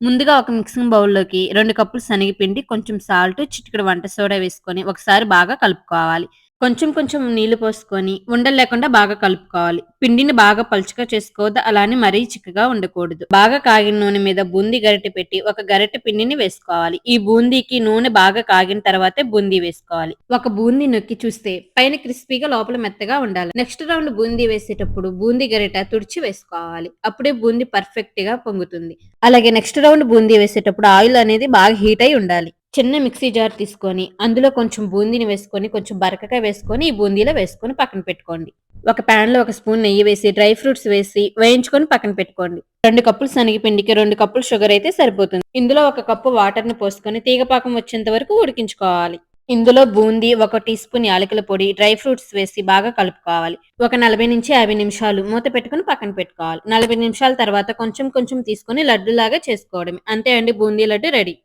ముందుగా ఒక మిక్సింగ్ బౌల్‌లోకి రెండు కప్పులు శనగపిండి, కొంచెం సాల్ట్, చిటికెడు వంట సోడా వేసుకొని ఒకసారి బాగా కలుపుకోవాలి. కొంచెం కొంచెం నీళ్ళు పోసుకొని ఉండలు లేకుండా బాగా కలుపుకోవాలి. పిండిని బాగా పలుచగా చేసుకోవద్దు. అలానే మరీ చిక్కగా ఉండకూడదు. బాగా కాగిన నూనె మీద బూందీ గరిటె పెట్టి ఒక గరిటె పిండిని వేసుకోవాలి. ఈ బూందీకి నూనె బాగా కాగిన తర్వాతే బూందీ వేసుకోవాలి. ఒక బూందీ నొక్కి చూస్తే పైన క్రిస్పీగా లోపల మెత్తగా ఉండాలి. నెక్స్ట్ రౌండ్ బూందీ వేసేటప్పుడు బూందీ గరిట తుడిచి వేసుకోవాలి. అప్పుడే బూందీ పర్ఫెక్ట్గా పొంగుతుంది. అలాగే నెక్స్ట్ రౌండ్ బూందీ వేసేటప్పుడు ఆయిల్ అనేది బాగా హీట్ అయి ఉండాలి. చిన్న మిక్సీ జార్ తీసుకొని అందులో కొంచెం బూందీని వేసుకొని కొంచెం బరకగా వేసుకొని ఈ బూందీలో వేసుకొని పక్కన పెట్టుకోండి. ఒక పాన్లో ఒక స్పూన్ నెయ్యి వేసి డ్రై ఫ్రూట్స్ వేసి వేయించుకొని పక్కన పెట్టుకోండి. రెండు కప్పులు శనగపిండికి రెండు కప్పులు షుగర్ అయితే సరిపోతుంది. ఇందులో ఒక కప్పు వాటర్ని పోసుకొని తీగపాకం వచ్చేంత వరకు ఉడికించుకోవాలి. ఇందులో బూందీ, ఒక టీ స్పూన్ యాలకుల పొడి, డ్రై ఫ్రూట్స్ వేసి బాగా కలుపుకోవాలి. ఒక 40-50 నిమిషాలు మూత పెట్టుకొని పక్కన పెట్టుకోవాలి. 40 నిమిషాల తర్వాత కొంచెం కొంచెం తీసుకొని లడ్డూలాగా చేసుకోవడం అంతే అండి బూందీ లడ్డు రెడీ.